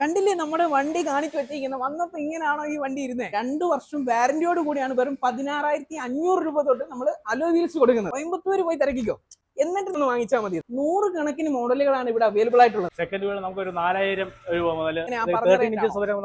കണ്ടില്ലേ നമ്മുടെ വണ്ടി കാണിച്ചു വെച്ചിരിക്കുന്നത് വന്നപ്പോ ഇങ്ങനെയാണോ ഈ വണ്ടി ഇരുന്നത് രണ്ടു വർഷം വാരന്റിയോട് കൂടിയാണ് വെറും പതിനാറായിരത്തി അഞ്ഞൂറ് രൂപ തൊട്ട് നമ്മൾ അലോ വീൽസ് കൊടുക്കുന്നത്. കോയമ്പത്തൂർ പോയി തിരക്കിക്കോ. എന്നിട്ട് ഒന്ന് വാങ്ങിച്ചാൽ മതി. നൂറ് കണക്കിന് മോഡലുകളാണ് ഇവിടെ അവൈലബിൾ ആയിട്ടുള്ളത്. സെക്കൻഡ് വീൽ നമുക്ക് ഒരു നാലായിരം രൂപ മുതൽ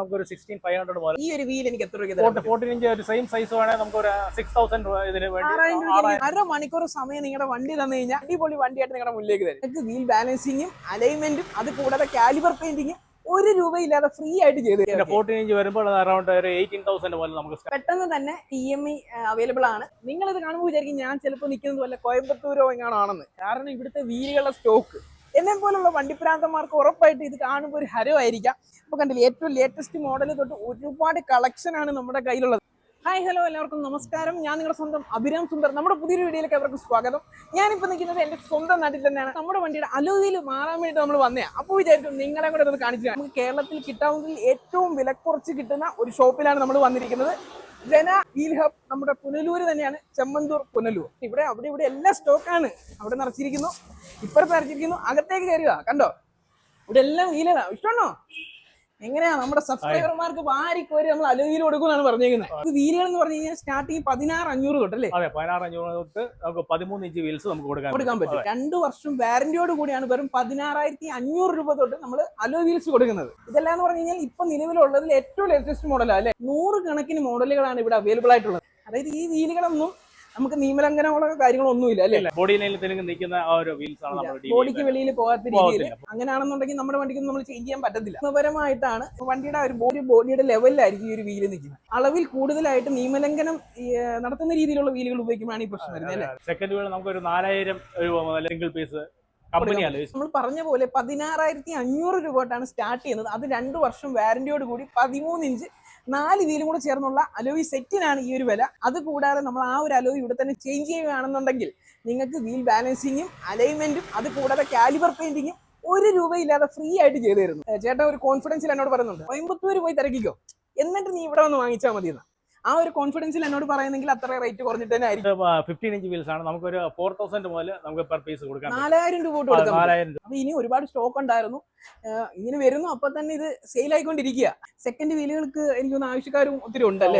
നമുക്ക് ഒരു സിക്സ്റ്റീൻ ഫൈവ് ഹൺഡ്രഡ് മുതൽ ഈ ഒരു വീൽ എനിക്ക് എത്ര രൂപ തരാൻ പറ്റും? ഫോർട്ടീൻ ഇഞ്ച് ഒരു സെയിം സൈസ് വേണേൽ നമുക്ക് ഒരു സിക്സ് തൗസൻഡ് രൂപ ഇതിന് വേണ്ടി. അര മണിക്കൂർ സമയം നിങ്ങളുടെ വണ്ടി തന്നു കഴിഞ്ഞാൽ അടിപൊളി വണ്ടിയായിട്ട് നിങ്ങളുടെ മുന്നിലേക്ക് തരും. വീൽ ബാലൻസിങ്ങും അലൈൻമെന്റും അത് കൂടാതെ കാലിബർ പെയിന്റിങ്ങും ഒരു രൂപയില്ലാതെ ഫ്രീ ആയിട്ട് ചെയ്ത്. ഫോർട്ടീൻ ഇഞ്ച് വരുമ്പോൾ അറൗണ്ട് എയ്റ്റീൻ തൗസൻഡ് പോലെ നമുക്ക് പെട്ടെന്ന് തന്നെ ഇ എം ഐ അവൈലബിൾ ആണ്. നിങ്ങൾ ഇത് കാണുമ്പോൾ വിചാരിക്കും ഞാൻ ചിലപ്പോൾ നിൽക്കുന്നത് വല്ല കോയമ്പത്തൂരോ എങ്ങാണോ ആണെന്ന് കാരണം ഇവിടുത്തെ വീലുകളുടെ സ്റ്റോക്ക് എന്നെ പോലുള്ള വണ്ടിപ്രാന്തന്മാർക്ക് ഉറപ്പായിട്ട് ഇത് കാണുമ്പോൾ ഒരു ഹരമായിരിക്കാം. അപ്പൊ കണ്ടില്ലേ ഏറ്റവും ലേറ്റസ്റ്റ് മോഡൽ തൊട്ട് ഒരുപാട് കളക്ഷൻ ആണ് നമ്മുടെ കയ്യിലുള്ളത്. ഹായ് ഹലോ എല്ലാവർക്കും നമസ്കാരം. ഞാൻ നിങ്ങളുടെ സ്വന്തം അഭിരാം സുന്ദർ. നമ്മുടെ പുതിയൊരു വീഡിയോയിലേക്ക് അവർക്ക് സ്വാഗതം. ഞാനിപ്പോൾ നിൽക്കുന്നത് എന്റെ സ്വന്തം നാട്ടിൽ തന്നെയാണ്. നമ്മുടെ വണ്ടിയുടെ അലോയിൽ മാറാൻ വേണ്ടി നമ്മൾ വന്നേ അപ്പോൾ വിചാരിച്ചു നിങ്ങളെ കൂടെ ഒന്ന് കാണിച്ചു നമുക്ക് കേരളത്തിൽ കിട്ടാവുന്നതിൽ ഏറ്റവും വില കുറച്ച് കിട്ടുന്ന ഒരു ഷോപ്പിലാണ് നമ്മൾ വന്നിരിക്കുന്നത്. ജന വീൽ ഹബ് നമ്മുടെ പുനലൂര് തന്നെയാണ്. ചെമ്മന്തൂർ പുനലൂർ. ഇവിടെ അവിടെ ഇവിടെ എല്ലാ സ്റ്റോക്കാണ് അവിടെ നിറച്ചിരിക്കുന്നു. ഇപ്പുറത്ത് നിറച്ചിരിക്കുന്നു. അകത്തേക്ക് കയറുക കണ്ടോ? ഇവിടെ എല്ലാം വീലാണ് ഇഷ്ടമാണോ? എങ്ങനെയാ നമ്മുടെ സബ്സ്ക്രൈബർമാർക്ക് വാരിക്കോരി നമ്മൾ അലോയിൽ കൊടുക്കുമെന്നാണ് പറഞ്ഞേക്കുന്നത് വീലുകൾ എന്ന് പറഞ്ഞു കഴിഞ്ഞാൽ സ്റ്റാർട്ടിങ് പതിനാറ് അഞ്ഞൂറ് തൊട്ടല്ലേ അതെ പതിനാറ് അഞ്ഞൂറ് തൊട്ട് നമുക്ക് പതിമൂന്ന് ഇഞ്ച് വീൽസ് നമുക്ക് കൊടുക്കാൻ കൊടുക്കാൻ പറ്റും. രണ്ടു വർഷം വാരന്റിയോട് കൂടിയാണ് വെറും പതിനാറായിരത്തി അഞ്ഞൂറ് രൂപ തൊട്ട് നമ്മൾ അലോ വീൽസ് കൊടുക്കുന്നത്. ഇതെല്ലാം എന്ന് പറഞ്ഞു കഴിഞ്ഞാൽ ഇപ്പൊ നിലവിലുള്ളതിൽ ഏറ്റവും ലേറ്റസ്റ്റ് മോഡലാണ് അല്ലെ? നൂറ് കണക്കിന് മോഡലുകളാണ് ഇവിടെ അവൈലബിൾ ആയിട്ടുള്ളത്. അതായത് ഈ വീലുകളൊന്നും നമുക്ക് നിയമലംഘനമുള്ള കാര്യങ്ങളൊന്നുമില്ല അല്ലെ? ബോഡി ലൈനിൽ നിൽക്കുന്ന ഒരു വീൽസ് ആണ് ബോഡിക്ക് വെളിയിൽ പോകാത്ത രീതിയിൽ. അങ്ങനെയാണെന്നുണ്ടെങ്കിൽ നമ്മുടെ വണ്ടിക്ക് നമ്മൾ ചേഞ്ച് ചെയ്യാൻ പറ്റത്തില്ല. നിയമപരമായിട്ടാണ് വണ്ടിയുടെ ഒരു ബോഡി ബോഡിയുടെ ലെവലിലായിരിക്കും ഈ ഒരു വീൽ നിൽക്കുന്നത്. അളവിൽ കൂടുതലായിട്ട് നിയമലംഘനം നടത്തുന്ന രീതിയിലുള്ള വീലുകൾ ഉപയോഗിക്കുമ്പോഴാണ് ഈ പ്രശ്നം വരുന്നത് അല്ലേ? സെക്കൻഡ് വീൽ നമുക്ക് ഒരു നാലായിരം രൂപ മുതൽ സിംഗിൾ പീസ് കമ്പനിയാണ് നമ്മൾ പറഞ്ഞ പോലെ പതിനാറായിരത്തി അഞ്ഞൂറ് രൂപ തൊട്ടാണ് സ്റ്റാർട്ട് ചെയ്യുന്നത്. അത് രണ്ട് വർഷം വാരന്റിയോട് കൂടി പതിമൂന്ന് ഇഞ്ച് നാല് വീലും കൂടെ ചേർന്നുള്ള അലോയി സെറ്റിനാണ് ഈ ഒരു വില. അത് കൂടാതെ നമ്മൾ ആ ഒരു അലോയി ഇവിടെ തന്നെ ചേഞ്ച് ചെയ്യുകയാണെന്നുണ്ടെങ്കിൽ നിങ്ങൾക്ക് വീൽ ബാലൻസിങ്ങും അലൈൻമെന്റും അത് കൂടാതെ കാലിബർ പെയിന്റിങ്ങും ഒരു രൂപയില്ലാതെ ഫ്രീ ആയിട്ട് ചെയ്തു തരുന്നു. ചേട്ടൻ ഒരു കോൺഫിഡൻസിൽ എന്നോട് പറയുന്നുണ്ട് കോയമ്പത്തൂർ പോയി തിരക്കിക്കോ. എന്നിട്ട് നീ ഇവിടെ വന്ന് വാങ്ങിച്ചാൽ മതി എന്ന് ആ ഒരു കോൺഫിഡൻസിൽ എന്നോട് പറയുന്നെങ്കിൽ അത്ര റേറ്റ് കുറഞ്ഞിട്ട് തന്നെ ആയിരിക്കും. ഫിഫ്റ്റീൻ ഇഞ്ച് വീൽസ് ആണ്. നമുക്ക് ഒരു ഫോർ തൗസൻഡ് മുതൽ നമുക്ക് പെർ പീസ് കൊടുക്കാം. നാലായിരം രൂപ കൊടുക്കാം അപ്പൊ ഇനി ഒരുപാട് സ്റ്റോക്ക് ഉണ്ടായിരുന്നു. ഇങ്ങനെ വരുന്നു. അപ്പൊ തന്നെ ഇത് സെയിൽ ആയിക്കൊണ്ടിരിക്കുക. സെക്കൻഡ് വീലുകൾക്ക് എനിക്ക് തോന്നുന്നു ആവശ്യക്കാരും ഒത്തിരി ഉണ്ടല്ലേ.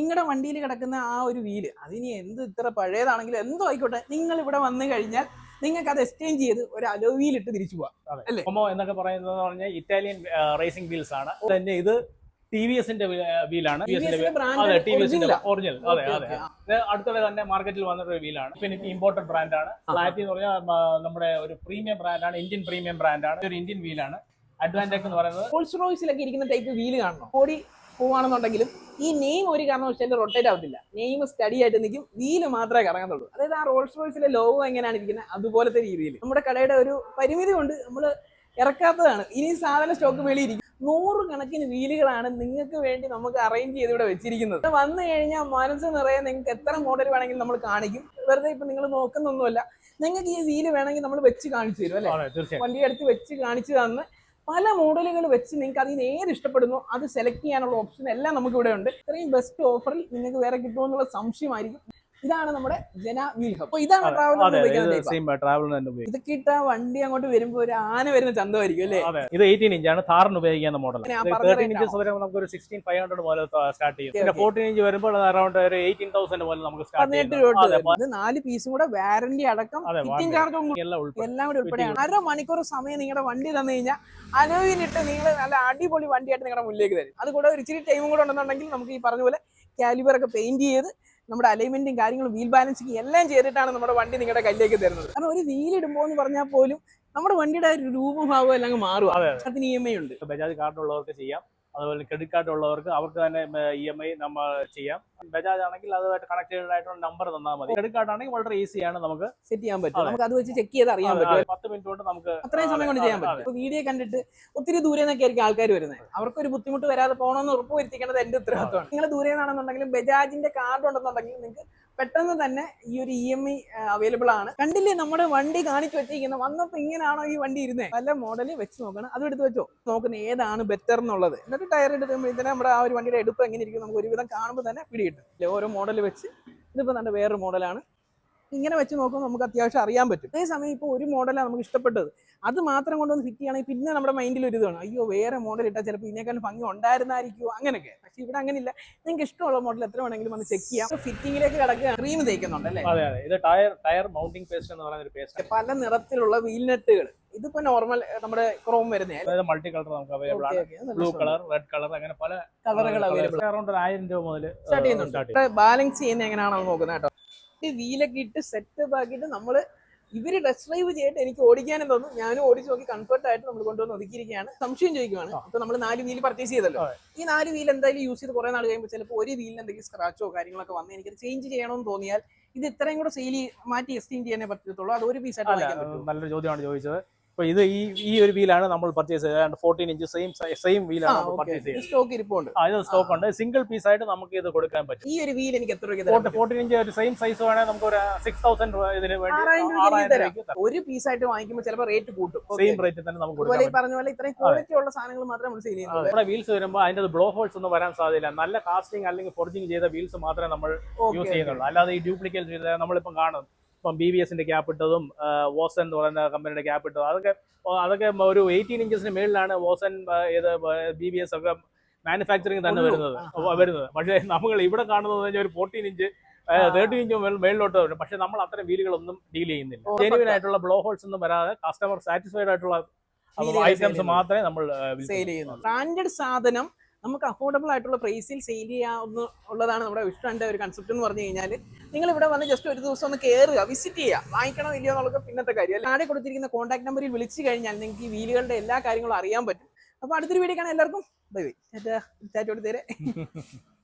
നിങ്ങളുടെ വണ്ടിയിൽ കിടക്കുന്ന ആ ഒരു വീൽ അതിനി എന്ത് ഇത്ര പഴയതാണെങ്കിലും എന്തോ ആയിക്കോട്ടെ. നിങ്ങൾ ഇവിടെ വന്നു കഴിഞ്ഞാൽ നിങ്ങൾക്ക് അത് എക്സ്ചേഞ്ച് ചെയ്ത് ഒരു അലോ വീലിട്ട് ഇട്ട് തിരിച്ചു പോവാം. അല്ലേ? എന്നൊക്കെ പറയുന്നത് പറഞ്ഞാൽ ഇറ്റാലിയൻ റേസിംഗ് വീൽസ് ആണ്. തന്നെ ഇത് ടി വി എസിന്റെ വീലാണ്. അതെ ടി വി എസിന്റെ ഒറിജിനൽ അതെ അതെ അടുത്തിടെ തന്നെ മാർക്കറ്റിൽ വന്നിട്ടൊരു വീലാണ്. ഇൻഫിനിറ്റി ഇമ്പോർട്ടഡ് ബ്രാൻഡാണ് ഫ്ലാറ്റി എന്ന് പറഞ്ഞാൽ നമ്മുടെ ഒരു പ്രീമിയം ബ്രാൻഡാണ് ഇന്ത്യൻ പ്രീമിയം ബ്രാൻഡാണ് ഒരു ഇന്ത്യൻ വീലാണ്. അഡ്വാന്റേജ് എന്ന് പറയുന്നത് റോൾസ് റോയ്സിലൊക്കെ ഇരിക്കുന്ന ടൈപ്പ് വീൽ കാണണം? ഓടി പോവാണെന്നുണ്ടെങ്കിലും ഈ നെയിം ഒരു കാരണവശാലും റൊട്ടേറ്റ് ആവത്തില്ല. നെയിം സ്റ്റഡി ആയിട്ട് നിൽക്കും. വീൽ മാത്രമേ കറങ്ങത്തുള്ളൂ. അതായത് ആ റോൾസ് റോയ്സിലെ ലോഗോ എങ്ങനെയാണ് ഇരിക്കുന്നത് അതുപോലത്തെ രീതിയിൽ. നമ്മുടെ കടയുടെ ഒരു പരിമിതി കൊണ്ട് നമ്മൾ ഇറക്കാത്തതാണ്. ഇനി സാധന സ്റ്റോക്ക് വെളിയിരിക്കും നൂറ് കണക്കിന് വീലുകളാണ് നിങ്ങൾക്ക് വേണ്ടി നമുക്ക് അറേഞ്ച് ചെയ്ത് ഇവിടെ വെച്ചിരിക്കുന്നത്. വന്നു കഴിഞ്ഞാൽ മനസ്സ് നിറയെ നിങ്ങൾക്ക് എത്ര മോഡൽ വേണമെങ്കിലും നമ്മൾ കാണിക്കും. വെറുതെ ഇപ്പൊ നിങ്ങൾ നോക്കുന്നൊന്നുമല്ല. നിങ്ങൾക്ക് ഈ വീൽ വേണമെങ്കിൽ നമ്മൾ വെച്ച് കാണിച്ചു തരും അല്ലെ? വണ്ടി എടുത്ത് വെച്ച് കാണിച്ചു തന്ന് പല മോഡലുകൾ വെച്ച് നിങ്ങൾക്ക് അതിന് ഏത് ഇഷ്ടപ്പെടുന്നു അത് സെലക്ട് ചെയ്യാനുള്ള ഓപ്ഷൻ എല്ലാം നമുക്ക് ഇവിടെ ഉണ്ട്. ഇത്രയും ബെസ്റ്റ് ഓഫറിൽ നിങ്ങൾക്ക് വേറെ കിട്ടുമെന്നുള്ള സംശയമായിരിക്കും. ഇതാണ് നമ്മുടെ ജന വീൽ ഹബ്. അപ്പൊ ഇതാണ് ട്രാവലർ ഇത് ഇതൊക്കെ വണ്ടി അങ്ങോട്ട് വരുമ്പോ ഒരു ആന വരുന്ന ചന്തമായിരിക്കും അല്ലേ? ഇത് എയ്റ്റീൻ ആണ്. താറിന് ഉപയോഗിക്കുന്ന മോഡൽ തേർട്ടീൻ ഇഞ്ചസ് വരെ നമുക്ക് ഒരു സിക്സ്റ്റീൻ ഫൈവ് ഹൺഡ്രഡ് മുതൽ സ്റ്റാർട്ട് ചെയ്യും. പിന്നെ ഫോർട്ടീൻ ഇഞ്ച് വരുമ്പോൾ അറൗണ്ട് ഒരു എയ്റ്റീൻ തൗസൻഡ് മുതൽ നമുക്ക് സ്റ്റാർട്ട് പതിനെട്ട് രൂപ അതെ, ഇത് നാല് പീസും കൂടെ വാറന്റി അടക്കം ഫിറ്റിംഗ്. ചാർജും എല്ലാം കൂടി ഉൾപ്പെടെയാണ് അര മണിക്കൂർ സമയം നിങ്ങളുടെ വണ്ടി തന്നു കഴിഞ്ഞാൽ അലോയിലിട്ട് നിങ്ങൾ നല്ല അടിപൊളി വണ്ടിയായിട്ട് നിങ്ങളുടെ മുന്നിലേക്ക് തരും. അത് കൂടെ ഒരു ഇച്ചിരി ടൈമും കൂടെ ഉണ്ടെന്നുണ്ടെങ്കിൽ നമുക്ക് ഈ പറഞ്ഞ പോലെ കാലിബർ ഒക്കെ പെയിന്റ് ചെയ്ത് നമ്മുടെ അലൈൻമെന്റും കാര്യങ്ങളും വീൽ ബാലൻസിങ് എല്ലാം ചെയ്തിട്ടാണ് നമ്മുടെ വണ്ടി നിങ്ങളുടെ കയ്യിലേക്ക് തരുന്നത്. കാരണം ഒരു വീൽ ഇടുമ്പോൾ എന്ന് പറഞ്ഞാൽ പോലും നമ്മുടെ വണ്ടിയുടെ ഒരു രൂപഭാവം എല്ലാം മാറും അതെ, അതിന് ഇ എം ഐ ഉണ്ട് ബജാജ് കാർഡ് ഉള്ളവർക്ക് ചെയ്യാം. അതുപോലെ ക്രെഡിറ്റ് കാർഡ് ഉള്ളവർക്ക് അവർക്ക് തന്നെ ഇ എം ഐ നമ്മൾ ചെയ്യാം. ബജാജ് ആണെങ്കിൽ അതുമായിട്ട് കണക്റ്റഡ് ആയിട്ടുള്ള നമ്പർ തന്നാൽ മതി. ക്രെഡിറ്റ് കാർഡ് ആണെങ്കിൽ വളരെ ഈസിയാണ് നമുക്ക് സെറ്റ് ചെയ്യാൻ പറ്റും. നമുക്ക് അത് വെച്ച് ചെക്ക് ചെയ്ത് അറിയാൻ പറ്റും. പത്ത് മിനിറ്റ് കൊണ്ട് നമുക്ക് അത്രയും സമയം കൊണ്ട് ചെയ്യാൻ പറ്റും. വീഡിയോ കണ്ടിട്ട് ഒത്തിരി ദൂരെ നിന്നൊക്കെ ആയിരിക്കും ആൾക്കാർ വരുന്നത്. അവർക്ക് ഒരു ബുദ്ധിമുട്ട് വരാതെ പോകണമെന്ന് ഉറപ്പ് വരുത്തിക്കേണ്ടത് എന്റെ ഉത്തരവാദിത്തമാണ്. നിങ്ങൾ ദൂരെ നിന്നാണെന്നുണ്ടെങ്കിലും ബജാജിന്റെ കാർഡ് ഉണ്ടെന്നുണ്ടെങ്കിൽ നിങ്ങൾക്ക് പെട്ടെന്ന് തന്നെ ഈ ഒരു ഇ എം ഐ അവൈലബിൾ ആണ്. കണ്ടില്ലേ നമ്മുടെ വണ്ടി കാണിച്ചു വെച്ചിരിക്കുന്നത് വന്നപ്പോ ഇങ്ങനെയാണോ ഈ വണ്ടി ഇരുന്നത് പല മോഡൽ വെച്ച് നോക്കണം. അതും എടുത്ത് വെച്ചോ. നോക്കുന്ന ഏതാണ് ബെറ്റർ എന്നുള്ളത്. എന്നിട്ട് ടയർ തന്നെ നമ്മുടെ ആ ഒരു വണ്ടിയുടെ എടുപ്പ് എങ്ങനെ ഇരിക്കും നമുക്ക് ഒരുവിധം കാണുമ്പോൾ തന്നെ പിടി കിട്ടും ഓരോ മോഡൽ വെച്ച് ഇതിപ്പോ നല്ല വേറൊരു മോഡലാണ് ഇങ്ങനെ വെച്ച് നോക്കുമ്പോൾ നമുക്ക് അത്യാവശ്യം അറിയാൻ പറ്റും. അതേ സമയം ഇപ്പോൾ ഒരു മോഡലാണ് നമുക്ക് ഇഷ്ടപ്പെട്ടത്. അത് മാത്രം കൊണ്ടുവന്ന് ഫിറ്റ് ചെയ്യണമെങ്കിൽ പിന്നെ നമ്മുടെ മൈൻഡിൽ ഒരു ഇതാണ്. അയ്യോ വേറെ മോഡൽ ഇട്ടാൽ ചിലപ്പോൾ ഇതിനേക്കാൾ ഭംഗി ഉണ്ടായിരുന്നായിരിക്കുമോ അങ്ങനെയൊക്കെ. പക്ഷേ ഇവിടെ അങ്ങനെയില്ല നിങ്ങൾക്ക് ഇഷ്ടമുള്ള മോഡൽ എത്ര വേണമെങ്കിലും വന്ന് ചെക്ക് ചെയ്യാം. ഫിറ്റിങ്ങിലേക്ക് കിടക്കുക ക്രീം തേക്കുന്നുണ്ട് അല്ലേ? അതെ അതെ. ഇത് ടയർ ടയർ മൗണ്ടിംഗ് പേസ്റ്റ് എന്ന് പറയുന്ന ഒരു പേസ്റ്റ് പല നിറത്തിലുള്ള വീൽ നെട്ടുകൾ ഇതിപ്പോ നോർമൽ നമ്മുടെ ക്രോം വരുന്ന അതായത് മൾട്ടി കളർ നമുക്ക് അവൈലബിൾ ആണ്. ബ്ലൂ കളർ റെഡ് കളർ അങ്ങനെ പല കളറുകൾ അവൈലബിൾ അറൗണ്ട് ആയിരം രൂപ മുതൽ സ്റ്റാർട്ട് ചെയ്യുന്നുണ്ട്. ബാലൻസ് ചെയ്യുന്ന എങ്ങനെയാണോ നോക്കുന്നത് കേട്ടോ. ഈ വീലൊക്കെ ഇട്ട് സെറ്റപ്പ് ആക്കിയിട്ട് നമ്മൾ ഇവർ ടെസ്റ്റ് ഡ്രൈവ് ചെയ്തിട്ട് എനിക്ക് ഓടിക്കാനും തോന്നും. ഞാനും ഓടിച്ച് നോക്കി കംഫർട്ട് ആയിട്ട് നമ്മൾ കൊണ്ടുവന്ന് ഒതുക്കിയിരിക്കുകയാണ്. സംശയം ചോദിക്കുകയാണ് ഇപ്പൊ നമ്മൾ നാല് വീൽ പർച്ചേസ് ചെയ്തല്ലോ. ഈ നാല് വീൽ എന്തായാലും യൂസ് ചെയ്ത് കുറെ നാൾ കഴിയുമ്പോൾ ചിലപ്പോൾ ഒരു വീലിന് എന്തെങ്കിലും സ്ക്രാച്ചോ കാര്യങ്ങളൊക്കെ വന്ന് എനിക്ക് ചേഞ്ച് ചെയ്യണമെന്ന് തോന്നിയാൽ ഇത് ഇത്രയും കൂടെ സെയിൽ മാറ്റി എക്സ്ചേഞ്ച് ചെയ്യാനേ പറ്റത്തുള്ളൂ അത് ഒരു പീസ് ആയിട്ട് നല്ലൊരു ചോദ്യമാണ് ചോദിച്ചത്. അപ്പൊ ഇത് ഈ ഈ ഒരു വീലാണ് നമ്മൾ പർച്ചേസ് ചെയ്തത്. ഫോർട്ടീൻ ഇഞ്ച് സെയിം സെയിം വീലാണ് നമ്മൾ പർച്ചേസ് ചെയ്തത്. സ്റ്റോക്ക് ഇരിപ്പുണ്ട്. ആ, ഇത് സ്റ്റോക്ക് ഉണ്ട്. സിംഗിൾ പീസ് ആയിട്ട് നമുക്ക് ഇത് കൊടുക്കാൻ പറ്റും. ഈ ഒരു വീൽ എനിക്ക് എത്ര? ഫോർട്ടീൻ ഇഞ്ച് ഒരു സെയിം സൈസ് വേണമെങ്കിൽ നമുക്ക് ഒരു സിക്സ് തൗസൻഡ് ഇതിന് വേണ്ടി ഒരു പീസ് പീസായിട്ട് വാങ്ങിക്കുമ്പോൾ ചിലപ്പോൾ റേറ്റ് കൂട്ടും. സെയിം റേറ്റ് തന്നെ നമുക്ക് കൊടുക്കാം പറഞ്ഞ പോലെ ഇത്രയും ക്വാളിറ്റി ഉള്ള സാധനങ്ങൾ മാത്രമേ നമ്മൾ സെയിൽ ചെയ്യുന്നത് നമ്മുടെ വീൽസ് വരുമ്പോൾ അതിന്റെ ബ്ലോ ഹോൾസ് ഒന്നും വരാൻ സാധ്യതയില്ല. നല്ല കാസ്റ്റിംഗ് അല്ലെങ്കിൽ ഫോർജിങ് ചെയ്ത വീൽസ് മാത്രമേ നമ്മൾ യൂസ് ചെയ്യുന്നുള്ളൂ. അല്ലാതെ ഈ ഡ്യൂപ്ലിക്കേറ്റ് ചെയ്ത നമ്മളിപ്പം കാണും. ഇപ്പം ബി ബി എസിന്റെ ക്യാപ്പ് ഇട്ടതും വോസൻ എന്ന് പറയുന്ന കമ്പനിയുടെ ക്യാപ്പ് ഇട്ടതും അതൊക്കെ അതൊക്കെ ഒരു എയ്റ്റീൻ ഇഞ്ചസിന് മേളിലാണ് വോസൻ ഏത് ബി ബി എസ് ഒക്കെ മാനുഫാക്ചറിങ് തന്നെ വരുന്നത്. വരുന്നത്. പക്ഷേ നമ്മൾ ഇവിടെ കാണുന്നത് കഴിഞ്ഞാൽ ഒരു ഫോർട്ടീൻ ഇഞ്ച് തേർട്ടീൻ ഇഞ്ച് മേളിലോട്ട് വരും. പക്ഷെ നമ്മൾ അത്തരം വീലുകളൊന്നും ഡീൽ ചെയ്യുന്നില്ല. ജെനുവിൻ ആയിട്ടുള്ള ബ്ലോ ഹോൾസ് ഒന്നും വരാതെ കസ്റ്റമർ സാറ്റിസ്ഫൈഡ് ആയിട്ടുള്ള ഐറ്റംസ് മാത്രമേ നമ്മൾ സെയിൽ ചെയ്യുന്നു ബ്രാൻഡഡ് സാധനം നമുക്ക് അഫോർഡബിൾ ആയിട്ടുള്ള പ്രൈസിൽ സെയിൽ ചെയ്യാവുന്ന ഉള്ളതാണ് നമ്മുടെ വിഷ്ണുന്റെ ഒരു കൺസെപ്റ്റ് എന്ന് പറഞ്ഞു കഴിഞ്ഞാൽ നിങ്ങൾ ഇവിടെ വന്ന് ജസ്റ്റ് ഒരു ദിവസം ഒന്ന് കയറുക വിസിറ്റ് ചെയ്യുക. വാങ്ങിക്കണോ ഇല്ലയോ എന്നുള്ളത് പിന്നത്തെ കാര്യം. താഴെ കൊടുത്തിരിക്കുന്ന കോൺടാക്ട് നമ്പറിൽ വിളിച്ചു കഴിഞ്ഞാൽ നിങ്ങൾക്ക് ഈ വീലുകളുടെ എല്ലാ കാര്യങ്ങളും അറിയാൻ പറ്റും. അപ്പോൾ അടുത്തൊരു വീഡിയോ കാണാൻ എല്ലാവർക്കും. ബൈ ബൈ ചാറ്റോട് തേരെ.